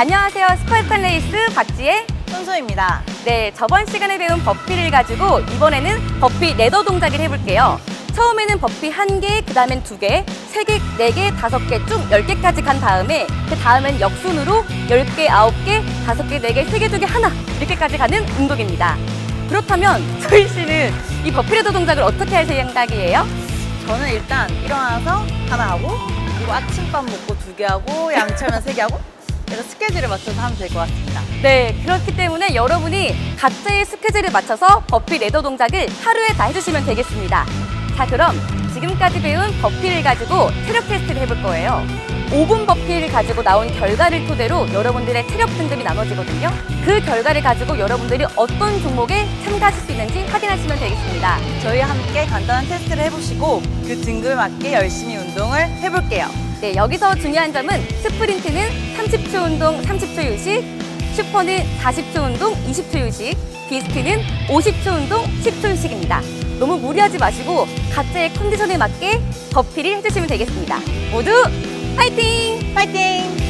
안녕하세요. 스파르탄 레이스 박지혜. 손소입니다. 네, 저번 시간에 배운 버피를 가지고 이번에는 버피 레더 동작을 해볼게요. 처음에는 버피 한 개, 그 다음엔 두 개, 세 개, 네 개, 다섯 개, 쭉 열 개까지 간 다음에 그 다음엔 역순으로 열 개, 아홉 개, 다섯 개, 네 개, 세 개, 두 개, 하나 이렇게까지 가는 운동입니다. 그렇다면 소희 씨는 이 버피 레더 동작을 어떻게 할 생각이에요? 저는 일단 일어나서 하나 하고 그리고 아침밥 먹고 두 개 하고 양치하면 세 개 하고 그래서 스케줄에 맞춰서 하면 될 것 같습니다. 네, 그렇기 때문에 여러분이 각자의 스케줄에 맞춰서 버피 레더 동작을 하루에 다 해주시면 되겠습니다. 자, 그럼 지금까지 배운 버피를 가지고 체력 테스트를 해볼 거예요. 5분 버피를 가지고 나온 결과를 토대로 여러분들의 체력 등급이 나눠지거든요. 그 결과를 가지고 여러분들이 어떤 종목에 참가하실 수 있는지 확인하시면 되겠습니다. 저희와 함께 간단한 테스트를 해보시고 그 등급에 맞게 열심히 운동을 해볼게요. 네, 여기서 중요한 점은 스프린트는 30초 운동 30초 휴식, 슈퍼는 40초 운동 20초 휴식, 디스크는 50초 운동 10초 휴식입니다. 너무 무리하지 마시고 각자의 컨디션에 맞게 버피를 해주시면 되겠습니다. 모두 파이팅! 파이팅!